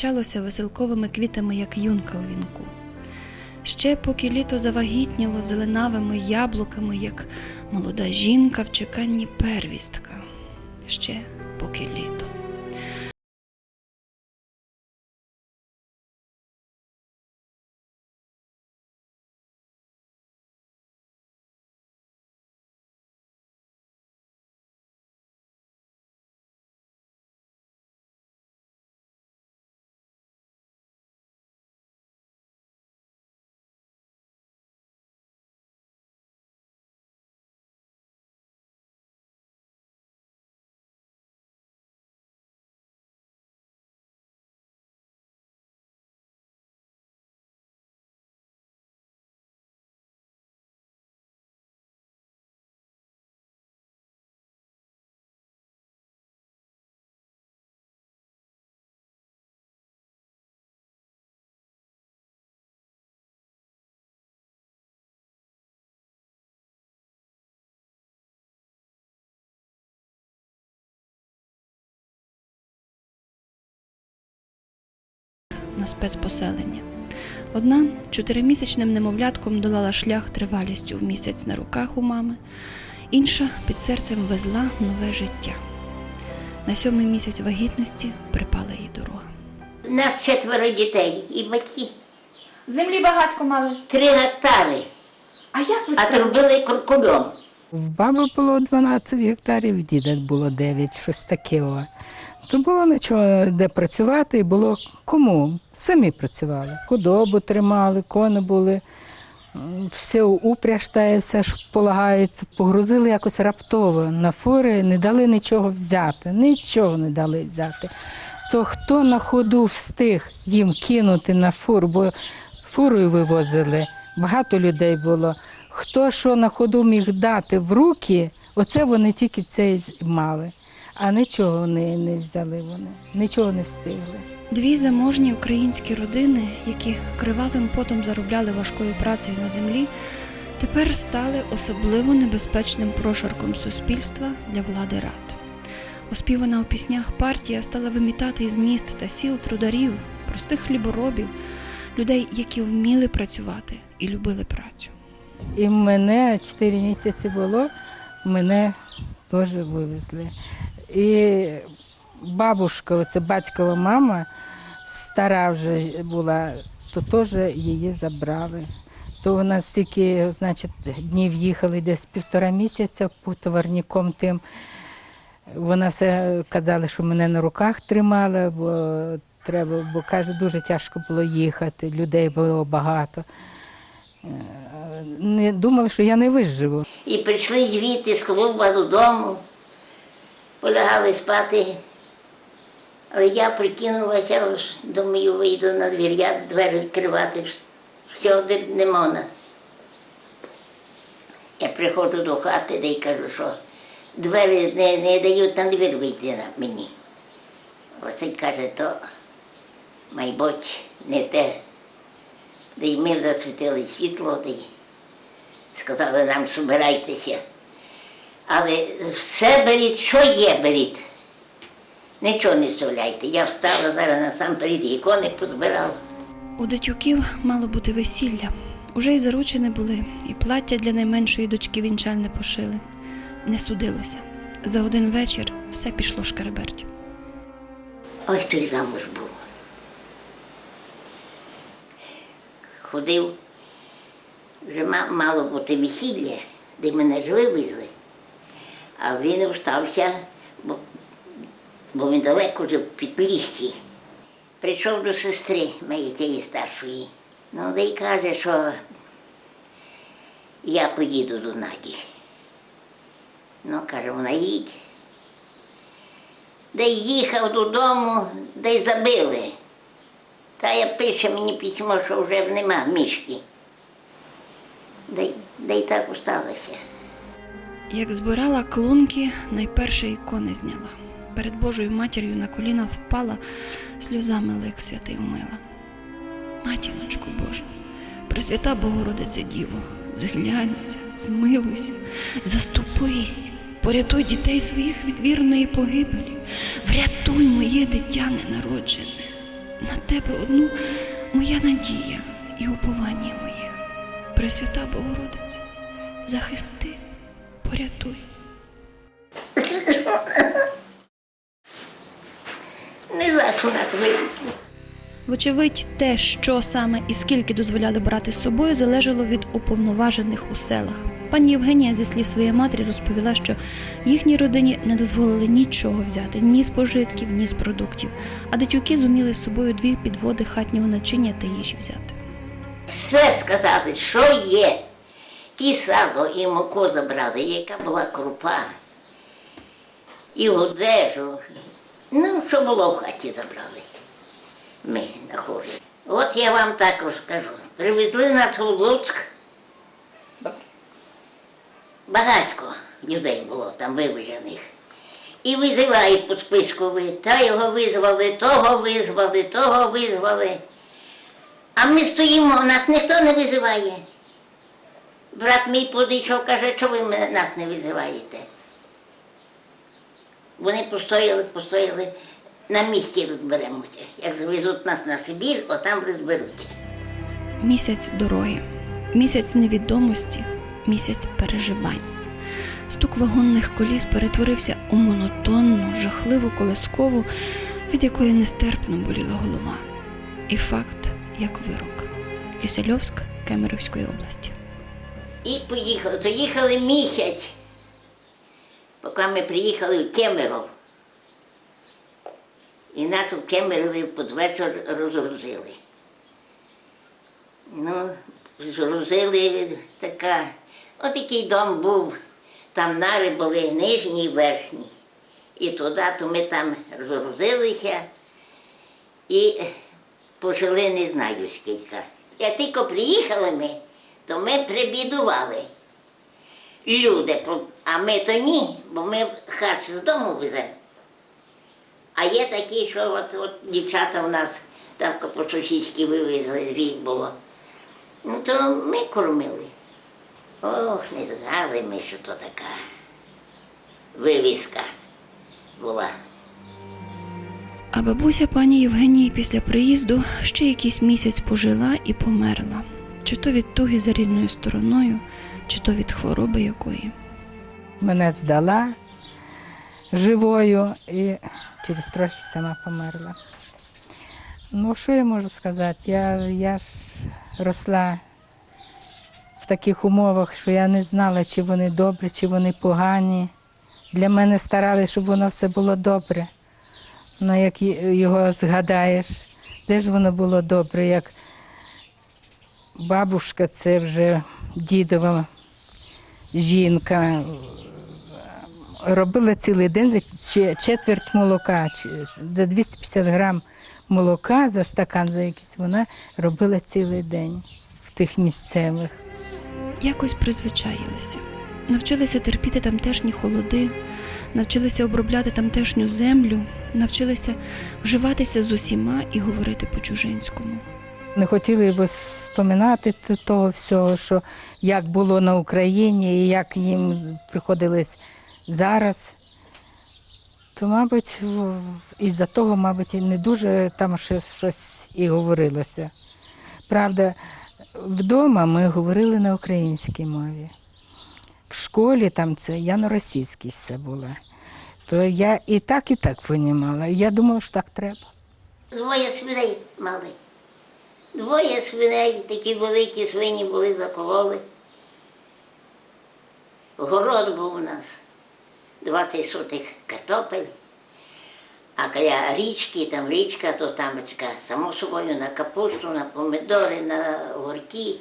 поки веселковими квітами, як юнка у вінку. Ще поки літо завагітніло зеленавими яблуками, як молода жінка в чеканні первістка. Ще поки літо. На спецпоселення. Одна чотиримісячним немовлятком долала шлях тривалістю в місяць на руках у мами, інша під серцем везла нове життя. На сьомий місяць вагітності припала їй дорога. У нас четверо дітей і батьки. Землі багатько мали. Три гектари, А як ви а куркульом. В баби було 12 гектарів, в діда було 9, щось таке. То було нічого де працювати, і було кому. Самі працювали. Худобу тримали, кони були, все упряж та все ж полагається. Погрузили якось раптово на фури, не дали нічого взяти, нічого не дали взяти. То хто на ходу встиг їм кинути на фур, бо фурою вивозили, багато людей було. Хто що на ходу міг дати в руки, оце вони тільки це й мали. А нічого не, не взяли вони, нічого не встигли. Дві заможні українські родини, які кривавим потом заробляли важкою працею на землі, тепер стали особливо небезпечним прошарком суспільства для влади рад. Оспівана у піснях партія стала вимітати із міст та сіл трударів, простих хліборобів, людей, які вміли працювати і любили працю. І мене 4 місяці було, мене теж вивезли. І бабушка, оце батькова мама, стара вже була, то теж її забрали. То нас стільки, значить, днів їхали десь півтора місяця по товарником тим. Вона все казала, що мене на руках тримала, бо треба, бо каже, дуже тяжко було їхати, людей було багато. Е, Не думали, що я не виживу. І прийшли звідти з клуба додому, полягали спати. Але я прикинулася, думаю, вийду на двір, я двері відкривати, всього не можна. Я приходжу до хати де й кажу, що двері не, не дають на двір вийти на мені. Василь каже, то, майбуть, не те. Де й ми засвітили світло, де й сказали нам, збирайтеся. Але все беріть, що є, беріть. Нічого не вставляйте. Я встала зараз насамперед ікони позбирала. У дитюків мало бути весілля. Уже й заручені були, і плаття для найменшої дочки вінчальне пошили. Не судилося. За один вечір все пішло шкереберть. Ось той замуж був. Ходив, вже мало бути весілля, де мене ж вивезли. А він встався, бо, бо він далеко вже під лісті. Прийшов до сестри моєї цієї старшої. Ну, де й каже, що я поїду до Наді. Ну, каже, вона їдь. Де їхав додому, де й забили. Та я пише мені письмо, що вже нема мішки. Де й так осталося. Як збирала клунки, найперше ікони зняла. Перед Божою матір'ю на коліна впала, сльозами лик святий вмила. Матіночку Божа, Пресвята Богородице Діво, зглянься, змилуйся, заступись. порятуй дітей своїх від вірної погибелі, врятуй моє дитя ненароджене. На тебе одну моя надія і уповання моє. Пресвята Богородице, захисти, порятуй. Не за що нас вивезли. Вочевидь, те, що саме і скільки дозволяли брати з собою, залежало від уповноважених у селах. Пані Євгенія, зі слів своєї матері, розповіла, що їхній родині не дозволили нічого взяти ні з пожитків, ні з продуктів, а дитюки зуміли з собою дві підводи хатнього начиння та їжі взяти. Все сказати, що є. І сало, і муку забрали, яка була крупа, і одежу. Ну, що було в хаті забрали. Ми на хорі. От я вам так розкажу. Привезли нас у Луцьк. Багатько людей було там вивезених. І визивають по списку ви. Та його визвали, того визвали, того визвали. А ми стоїмо, нас ніхто не визиває. Брат мій підійшов, каже, що ви нас не визиваєте. Вони постояли, постояли, на місці розберемося. Як завезуть нас на Сибір, отам розберуть. Місяць дороги, місяць невідомості, місяць переживань. Стук вагонних коліс перетворився у монотонну, жахливу колискову, від якої нестерпно боліла голова. І факт як вирок. Кисельовськ Кемеровської області. І поїхали. То їхали місяць, поки ми приїхали в Кемеров. І нас у Кемерові під вечір розгрузили. Ну, згрузили така, отакий дом був, там нари були нижні і верхні. І туди, то ми там розгрузилися і пожили не знаю скільки. Як тільки приїхали ми, то ми прибідували. Люди, а ми то ні, бо ми харч з дому веземо. А є такі, що от, от дівчата в нас там по сусідськи вивезли, рік було. Ну, то ми кормили. Ох, не знали ми, що то така вивізка була. А бабуся пані Євгенії після приїзду ще якийсь місяць пожила і померла. Чи то від туги за рідною стороною, чи то від хвороби якої. Мене здала живою і через трохи сама померла. Ну, що я можу сказати? Я, я ж росла в таких умовах, що я не знала, чи вони добрі, чи вони погані. Для мене старалися, щоб воно все було добре. Ну, як його згадаєш, де ж воно було добре, як бабушка, це вже дідова жінка, робила цілий день четверть молока, за 250 грам молока за стакан за якийсь, вона робила цілий день в тих місцевих. Якось призвичаїлися, навчилися терпіти тамтешні холоди, навчилися обробляти тамтешню землю, навчилися вживатися з усіма і говорити по-чужинському. Не хотіли його споминати того всього, що як було на Україні і як їм приходилось зараз. То, мабуть, із-за того, мабуть, і не дуже там ще щось і говорилося. Правда, вдома ми говорили на українській мові. В школі там це я на російській все була. То я і так, і так понімала. Я думала, що так треба. Двоє свиней мали. Двоє свиней, такі великі свині були закололи. Город був у нас, 20 сотих картопель. А біля річки, там річка, то там річка, само собою на капусту, на помидори, на горки.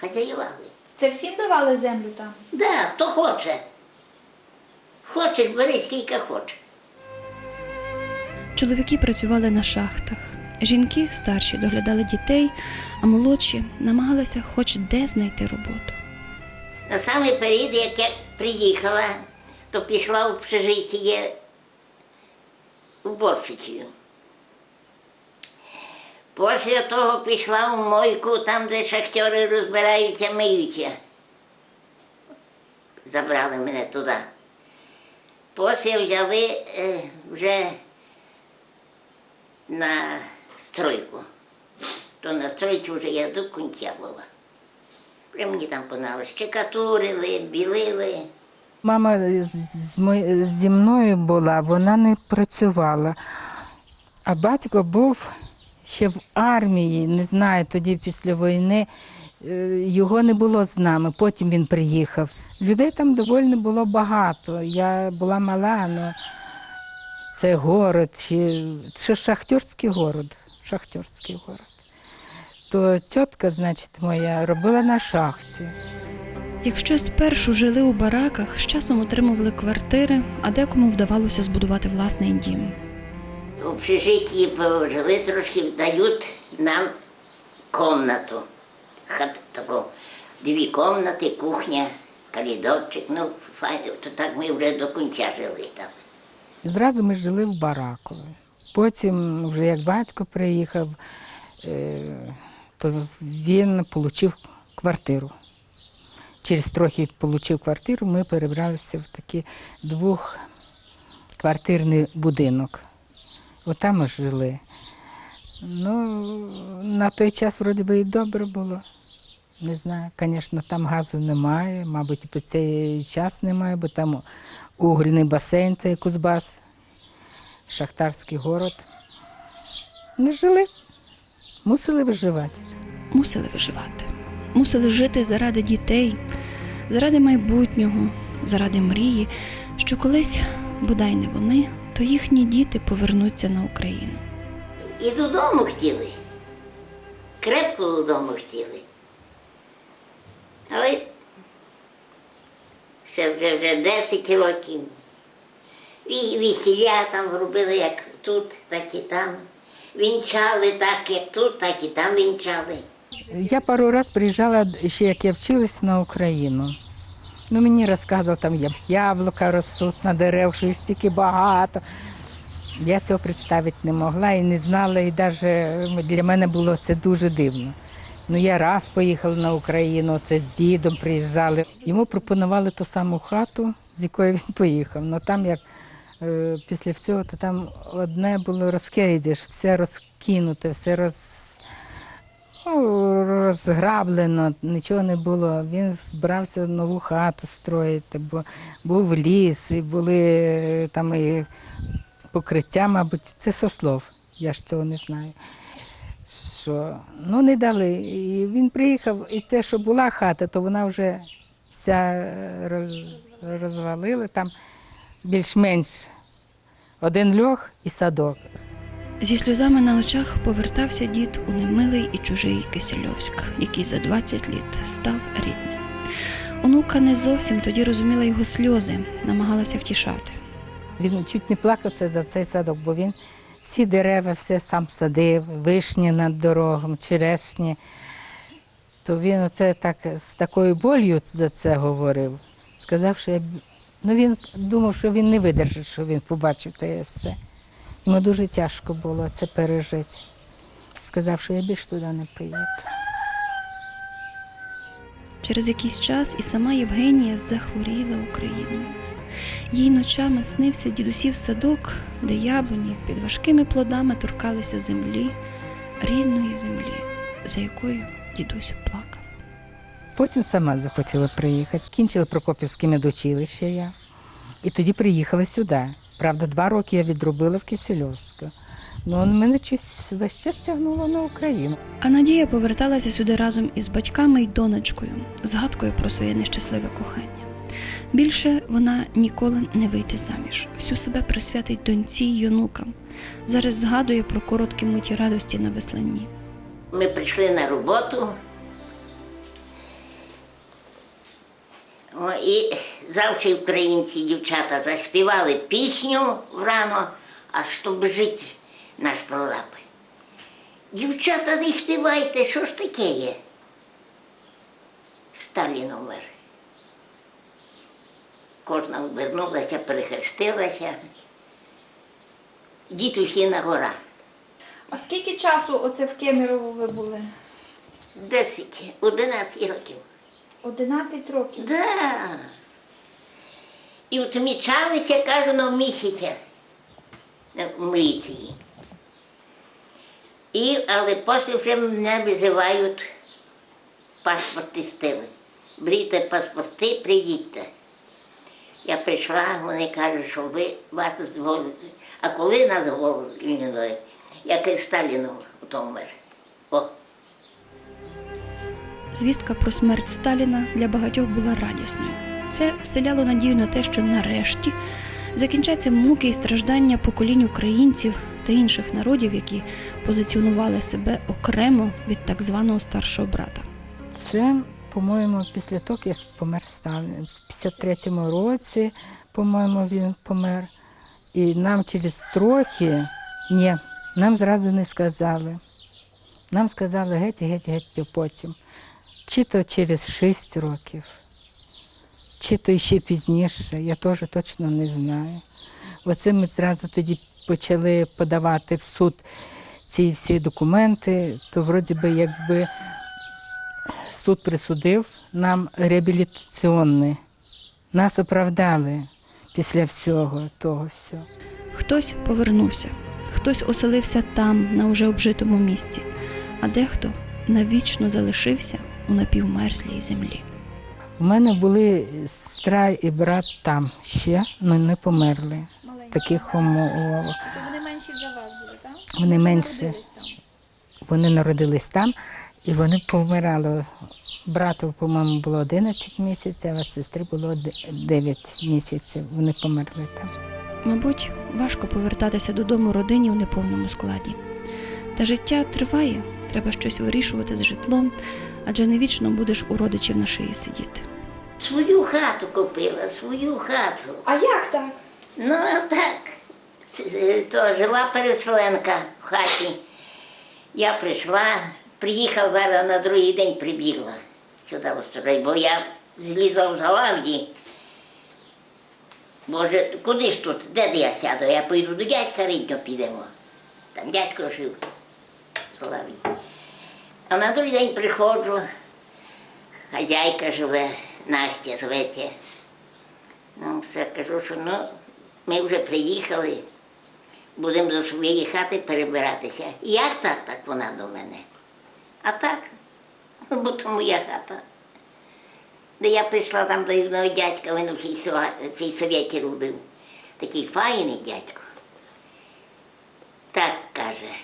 Хазяювали. Це всім давали землю там? Да, хто хоче. Хочеш, бери скільки хочеш. Чоловіки працювали на шахтах. Жінки старші доглядали дітей, а молодші намагалися хоч де знайти роботу. На самий період, як я приїхала, то пішла в общежиття уборщицею. Після того пішла в мойку, там, де шахтери розбираються, миються. забрали мене туди. Потім взяли е, вже на стройку. То на стройці вже я до кінця була. Вже мені там понравилось. Щекатурили, білили. Мама з зі мною була, вона не працювала. А батько був ще в армії, не знаю, тоді після війни е, його не було з нами, потім він приїхав. Людей там доволі було багато. Я була мала, але це город, чи, це шахтерський город. Шахтерський город. То тітка, значить, моя робила на шахті. Якщо спершу жили у бараках, з часом отримували квартири, а декому вдавалося збудувати власний дім. В общежитті пожили трошки, дають нам комнату. Хат таку, дві комнати, кухня, коридорчик. Ну, файно, то так ми вже до кінця жили там. Зразу ми жили в бараку. Потім, вже як батько приїхав, е, то він отримав квартиру. Через трохи отримав квартиру, ми перебралися в такий двохквартирний будинок. Отам ми жили. Ну, на той час вроді би і добре було. Не знаю, звісно, там газу немає, мабуть, і по цей час немає, бо там угольний басейн, це Кузбас, шахтарський город. Не жили, мусили виживати. Мусили виживати, мусили жити заради дітей, заради майбутнього, заради мрії, що колись, бодай не вони, то їхні діти повернуться на Україну. І додому хотіли. Крепко додому хотіли. Але ще вже, вже 10 років. Ві- Весілля там робили як тут, так і там. Вінчали так, як тут, так і там вінчали. Я пару разів приїжджала ще як я вчилась на Україну. Ну, мені розказував, там яблука ростуть на дерев, що їх стільки багато. Я цього представити не могла і не знала, і навіть для мене було це дуже дивно. Ну, я раз поїхала на Україну, це з дідом приїжджали. Йому пропонували ту саму хату, з якої він поїхав. Ну там як е, після всього, то там одне було розкидиш, все розкинуте, все роз, ну, розграблено, нічого не було. Він збирався нову хату строїти, бо був ліс, і були е, там і покриття, мабуть, це сослов, я ж цього не знаю. Що, ну не дали. І він приїхав, і це, що була хата, то вона вже вся е, роз, розвалила. Там більш-менш один льох і садок. Зі сльозами на очах повертався дід у немилий і чужий Кисельовськ, який за 20 літ став рідним. Онука не зовсім тоді розуміла його сльози, намагалася втішати. Він чуть не плакав це за цей садок, бо він всі дерева, все сам садив, вишні над дорогом, черешні. То він оце так з такою болью за це говорив. Сказав, що я ну він думав, що він не видержить, що він побачив те все. Йому дуже тяжко було це пережити. Сказав, що я більше туди не поїду. Через якийсь час і сама Євгенія захворіла Україною. Їй ночами снився дідусів садок, де яблуні під важкими плодами торкалися землі, рідної землі, за якою дідусь плакав. Потім сама захотіла приїхати. Кінчила Прокопівське медучилище я. І тоді приїхала сюди. Правда, два роки я відробила в Кисельовську. Ну, мене щось весь час тягнуло на Україну. А Надія поверталася сюди разом із батьками й донечкою, згадкою про своє нещасливе кохання. Більше вона ніколи не вийде заміж. Всю себе присвятить доньці й онукам. Зараз згадує про короткі миті радості на весланні. Ми прийшли на роботу. О, і завжди українці дівчата заспівали пісню врано, а щоб жити наш прораб. Дівчата, не співайте, що ж таке є? Сталін умер. Кожна обернулася, перехрестилася. Діти всі на гора. А скільки часу оце в Кемерово ви були? 10, 11 років. 11 років. Да. І отмічалися кожного місяця в міліції. І, але після вже мене визивають паспорти стили. Беріть паспорти, приїдьте. Я прийшла, вони кажуть, що ви вас зволили. А коли нас зволили, як і Сталіну то вмер. О, Звістка про смерть Сталіна для багатьох була радісною. Це вселяло надію на те, що нарешті закінчаться муки і страждання поколінь українців та інших народів, які позиціонували себе окремо від так званого старшого брата. Це, по-моєму, після того, як помер Сталін. В 53-му році, по-моєму, він помер. І нам через трохи, ні, нам зразу не сказали. Нам сказали геть, геть, геть потім. Чи то через 6 років, чи то ще пізніше, я теж точно не знаю. Оце ми зразу тоді почали подавати в суд ці всі документи, то вроді би якби суд присудив нам реабілітаційний. Нас оправдали після всього того всього. Хтось повернувся, хтось оселився там, на уже обжитому місці, а дехто навічно залишився у напівмерзлій землі. У мене були сестра і брат там ще, але не померли. Маленькі. В таких умовах. То вони менші за вас були, так? Вони там? Вони народились там і вони помирали. Брату, по-моєму, було 11 місяців, а сестри було 9 місяців. Вони померли там. Мабуть, важко повертатися додому родині у неповному складі. Та життя триває, треба щось вирішувати з житлом, адже не вічно будеш у родичів на шиї сидіти. свою хату купила, свою хату. А як так? Ну, а так. Е, То жила переселенка в хаті. Я прийшла, приїхала зараз на другий день прибігла сюди в бо я злізла в Залавді. Боже, куди ж тут? Де я сяду? Я поїду до дядька рідньо підемо. Там дядько жив в Залавді. А на другий день приходжу, хазяйка живе, Настя зветься. Ну, все кажу, що ну, ми вже приїхали, будемо до своєї хати перебиратися. Як так, так вона до мене? А так, бо то моя хата. Де я прийшла там до одного дядька, він в цій совєті робив. Такий файний дядько. Так каже,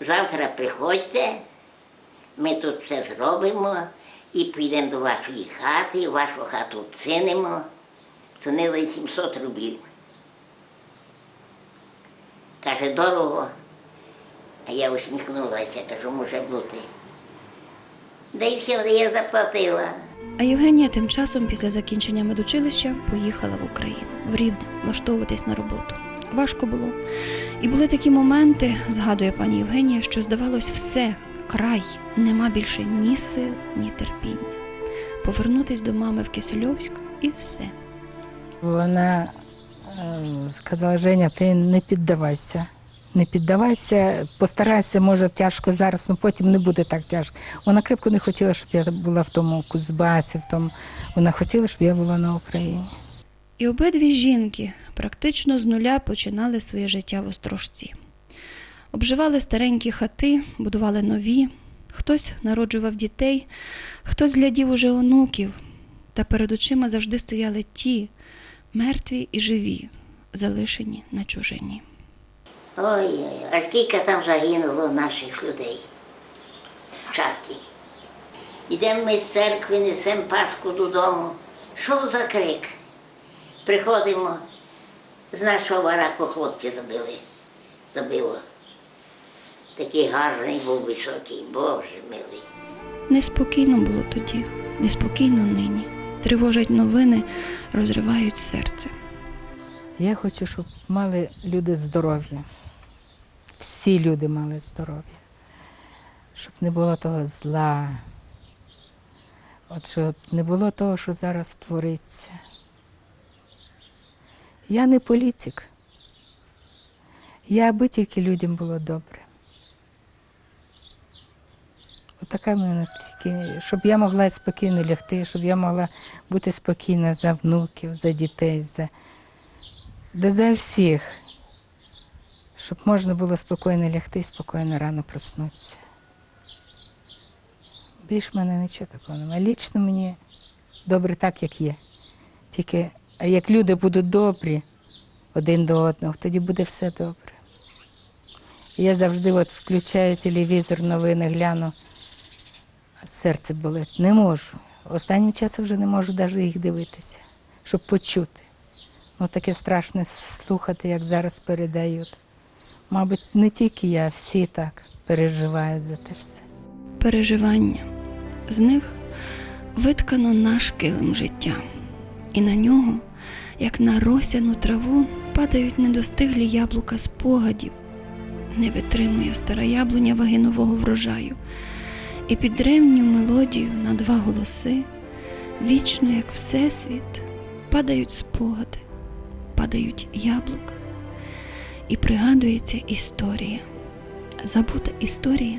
завтра приходьте, ми тут все зробимо і підемо до вашої хати, вашу хату цінимо. Цінили 700 рублів. Каже, дорого. А я усміхнулася, кажу, може бути. Да і все, я заплатила. А Євгенія тим часом, після закінчення медучилища, поїхала в Україну в Рівне влаштовуватись на роботу. Важко було. І були такі моменти, згадує пані Євгенія, що здавалось все, край, нема більше ні сил, ні терпіння. Повернутись до мами в Кисельовськ і все. Вона е, сказала, Женя, ти не піддавайся. Не піддавайся, постарайся, може, тяжко зараз, але потім не буде так тяжко. Вона крепко не хотіла, щоб я була в тому Кузбасі, в тому. Вона хотіла, щоб я була на Україні. І обидві жінки практично з нуля починали своє життя в Острожці. Обживали старенькі хати, будували нові, хтось народжував дітей, хтось глядів уже онуків, та перед очима завжди стояли ті, мертві і живі, залишені на чужині. Ой-ой, а скільки там загинуло наших людей в шахті. Йдемо ми з церкви, несемо Пасху додому. Що за крик? Приходимо, з нашого бараку хлопця забили. Забило. Такий гарний був високий, Боже милий. Неспокійно було тоді, неспокійно нині. Тривожать новини, розривають серце. Я хочу, щоб мали люди здоров'я. Всі люди мали здоров'я. Щоб не було того зла. От щоб не було того, що зараз твориться. Я не політик. Я аби тільки людям було добре. От така в мене тільки, щоб я могла спокійно лягти, щоб я могла бути спокійна за внуків, за дітей, за, да за всіх. Щоб можна було спокійно лягти і спокійно рано проснутися. Більш в мене нічого такого немає. Лічно мені добре так, як є. Тільки як люди будуть добрі один до одного, тоді буде все добре. Я завжди от включаю телевізор, новини, гляну, серце болить. Не можу. Останнім часом вже не можу навіть їх дивитися, щоб почути. Ну таке страшне слухати, як зараз передають. Мабуть, не тільки я, всі так переживають за те все. переживання. З них виткано наш килим життя, і на нього, як на росяну траву, падають недостиглі яблука спогадів. Не витримує стара яблуня ваги нового врожаю, і під древню мелодію на два голоси, вічно, як всесвіт, падають спогади, падають яблука, і пригадується історія. Забута історія